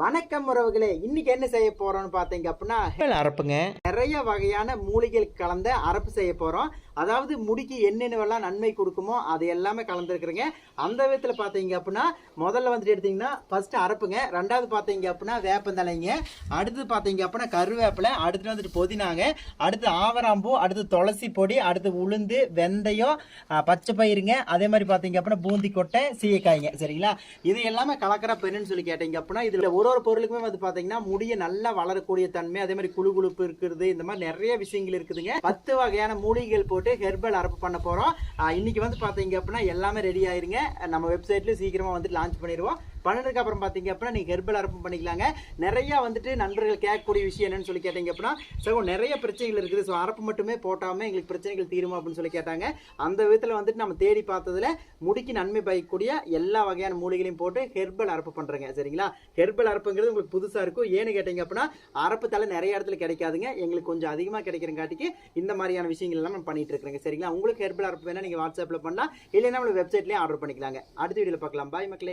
வணக்கம் உறவுகளே இன்னைக்கு என்ன செய்ய போறோம்னு பாத்தீங்க அப்படின்னா அரப்புங்க நிறைய வகையான மூலிகைகள் கலந்த அரப்பு செய்ய போறோம். அதாவது முடிக்கு என்னென்னவெல்லாம் நன்மை கொடுக்குமோ அது எல்லாமே கலந்துருக்குறேங்க. அந்த விதத்துல பாத்தீங்க அப்படின்னா முதல்ல வந்துட்டு எடுத்தீங்கன்னா ஃபர்ஸ்ட் அரப்புங்க ரெண்டாவது பாத்தீங்க அப்படின்னா வேப்பந்தலைங்க. அடுத்து பாத்தீங்க அப்படின்னா கருவேப்பிலை அடுத்து வந்துட்டு புதினாங்க. அடுத்து ஆவராம்பூ அடுத்து துளசி பொடி அடுத்து உளுந்து வெந்தயம் பச்சை பயிருங்க. அதே மாதிரி பாத்தீங்க அப்படின்னா பூந்தி கொட்டை சீயக்காய்ங்க. சரிங்களா? இது எல்லாமே கலக்கறப்ப என்னன்னு சொல்லி கேட்டீங்க அப்படின்னா இதுல ஒரு ஒரு பொருளுக்குமே வந்து பாத்தீங்கன்னா முடிய நல்லா வளரக்கூடிய தன்மை அதே மாதிரி குழு குழுப்பு இருக்கிறது இந்த மாதிரி நிறைய விஷயங்கள் இருக்குதுங்க. பத்து வகையான மூலிகைகள் போட்டு ஹெர்பல் அரப்பு பண்ண போறோம். இன்னைக்கு வந்து பாத்தீங்க அப்படின்னா எல்லாமே ரெடி ஆயிருங்க. நம்ம வெப்சைட்ல சீக்கிரமா வந்துட்டு லான்ச் பண்ணிடுவோம். பன்னெண்டுக்கு அப்புறம் பார்த்தீங்க அப்படின்னா நீங்கள் ஹெர்பல் அரப்பு பண்ணிக்கலாங்க. நிறைய வந்துட்டு நண்பர்கள் கேட்கக்கூடிய விஷயம் என்னன்னு சொல்லி கேட்டீங்க அப்படின்னா சகோ நிறைய பிரச்சனைகள் இருக்குது. ஸோ அரப்பு மட்டுமே போட்டாமல் எங்களுக்கு பிரச்சனைகள் தீருமா அப்படின்னு சொல்லி கேட்டாங்க. அந்த விதத்தில் வந்துட்டு நம்ம தேடி பார்த்ததில் முடிக்கு நன்மை பயக்கக்கூடிய எல்லா வகையான மூலிகளையும் போட்டு ஹெர்பல் அரப்பு பண்ணுறேங்க சரிங்களா? ஹெர்பல் அரப்புங்கிறது உங்களுக்கு புதுசாக இருக்கும். ஏன்னு கேட்டீங்க அப்படின்னா அரப்பு தலை நிறைய இடத்துல கிடைக்காதுங்க. எங்களுக்கு கொஞ்சம் அதிகமாக கிடைக்கிறங்காட்டிக்கு இந்த மாதிரியான விஷயங்கள் எல்லாம் நம்ம பண்ணிட்டு இருக்கிறேங்க. சரிங்களா? உங்களுக்கு ஹெர்பல் அரப்பு வேணால் நீங்கள் வாட்ஸ்அப்பில் பண்ணலாம். இல்லைன்னா நம்ம வெப்சைட்லேயே ஆர்டர் பண்ணிக்கலாங்க. அடுத்த வீடியோவில் பார்க்கலாம். பாய் மக்களே.